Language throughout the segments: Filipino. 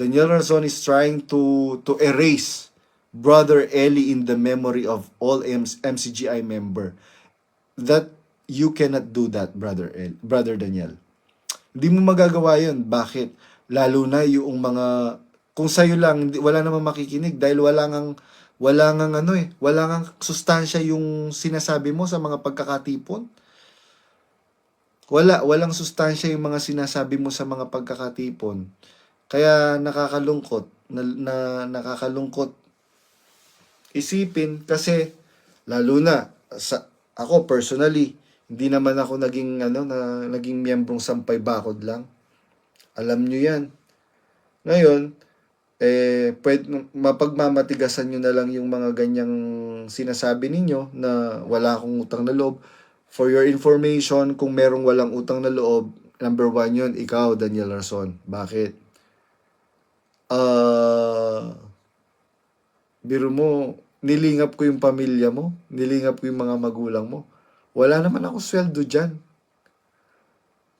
Daniel Razon is trying to to erase Brother Eli in the memory of all MCGI member. That you cannot do that, Brother El, Brother Daniel. Hindi mo magagawa yun. Bakit? Lalo na yung mga, kung sa'yo lang, wala namang makikinig dahil wala ngang, wala ngang ano eh, wala ngang sustansya yung sinasabi mo sa mga pagkakatipon. Wala, walang sustansya yung mga sinasabi mo sa mga pagkakatipon. Kaya nakakalungkot, na, na nakakalungkot isipin kasi lalo na sa ako personally hindi naman ako naging ano na naging miyembrong sampay bakod lang. Alam nyo 'yan. Ngayon eh pwede, mapagmamatigasan nyo na lang yung mga ganyang sinasabi ninyo na wala akong utang na loob. For your information, kung merong walang utang na loob, number one yun, ikaw, Daniel Rason. Bakit? Ah, biro mo, nilingap ko yung pamilya mo, nilingap ko yung mga magulang mo. Wala naman ako sweldo dyan.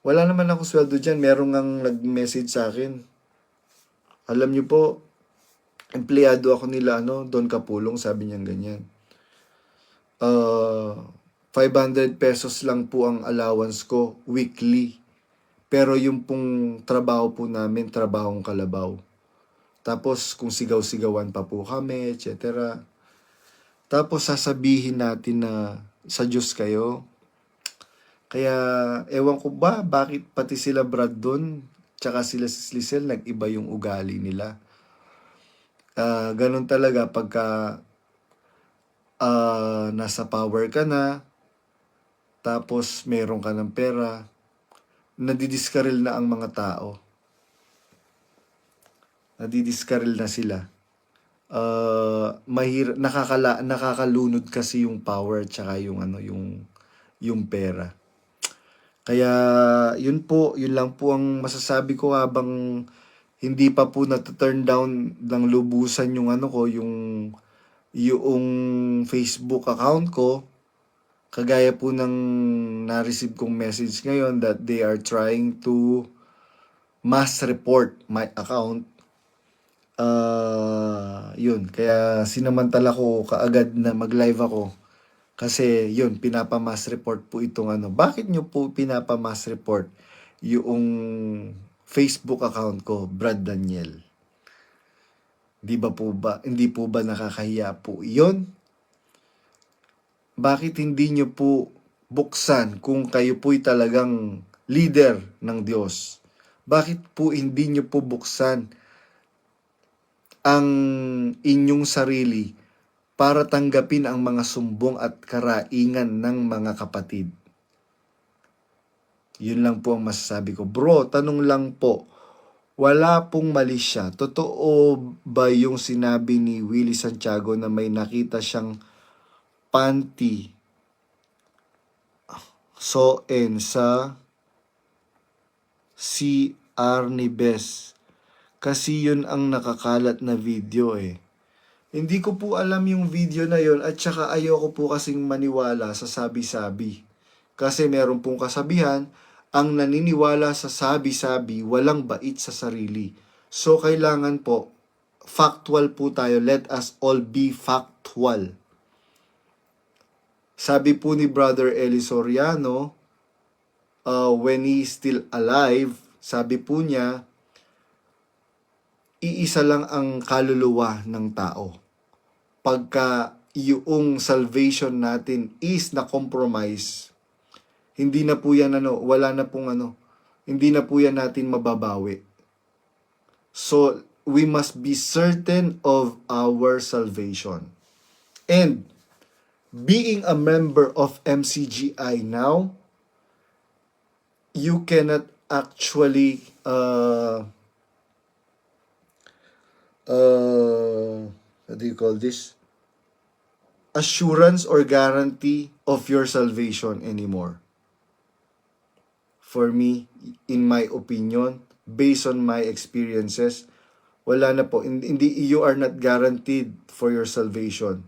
Wala naman ako sweldo dyan. Merong ang nag-message sa akin. Alam niyo po, empleyado ako nila, ano, Don Kapulong, sabi niya ganyan. Uh, 500 pesos lang po ang allowance ko weekly. Pero yung pong trabaho po namin, trabahong kalabaw. Tapos kung sigaw-sigawan pa po kami, etc. Tapos sasabihin natin na sa Diyos kayo. Kaya ewan ko ba bakit pati sila Brad doon, tsaka sila si Slisel, nag-iba yung ugali nila. Ah, ganun talaga pagka ah, nasa power ka na, tapos meron ka ng pera, nadidiskaril na ang mga tao. Nadidiskaril na sila. Uh, mahir nakakala nakakalunod kasi yung power tsaka yung ano yung yung pera. Kaya yun po, yun lang po ang masasabi ko habang hindi pa po na-turn down ng lubusan yung ano ko, yung yung Facebook account ko. Kagaya po ng na-receive kong message ngayon that they are trying to mass report my account. Uh, yun, kaya sinamantala ko kaagad na mag-live ako. Kasi yun, pinapamass report po itong ano. Bakit nyo po pinapamass report yung Facebook account ko, Brad Daniel? Di ba po ba, hindi po ba nakakahiya po yun? Bakit hindi nyo po buksan kung kayo po'y talagang leader ng Diyos? Bakit po hindi nyo po buksan ang inyong sarili para tanggapin ang mga sumbong at karaingan ng mga kapatid. Yun lang po ang masasabi ko. Bro, tanong lang po, wala pong mali siya. Totoo ba yung sinabi ni Willie Santiago na may nakita siyang panty soen sa CR ni Bess? Kasi yun ang nakakalat na video eh. Hindi ko po alam yung video na yon at saka ayoko po kasing maniwala sa sabi-sabi. Kasi meron pong kasabihan, ang naniniwala sa sabi-sabi walang bait sa sarili. So kailangan po, factual po tayo. Let us all be factual. Sabi po ni Brother Eli Soriano, uh, when he still alive, sabi po niya, iisa lang ang kaluluwa ng tao. Pagka yung salvation natin is na compromise, hindi na po yan ano, wala na pong ano, hindi na po yan natin mababawi. So, we must be certain of our salvation. And, being a member of MCGI now, you cannot actually uh, uh, what do you call this? Assurance or guarantee of your salvation anymore. For me, in my opinion, based on my experiences, wala na po. Hindi, you are not guaranteed for your salvation.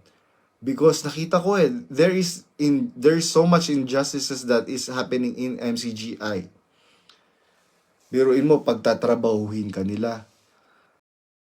Because nakita ko eh, there is in there is so much injustices that is happening in MCGI. Biruin mo, pagtatrabahuhin ka nila,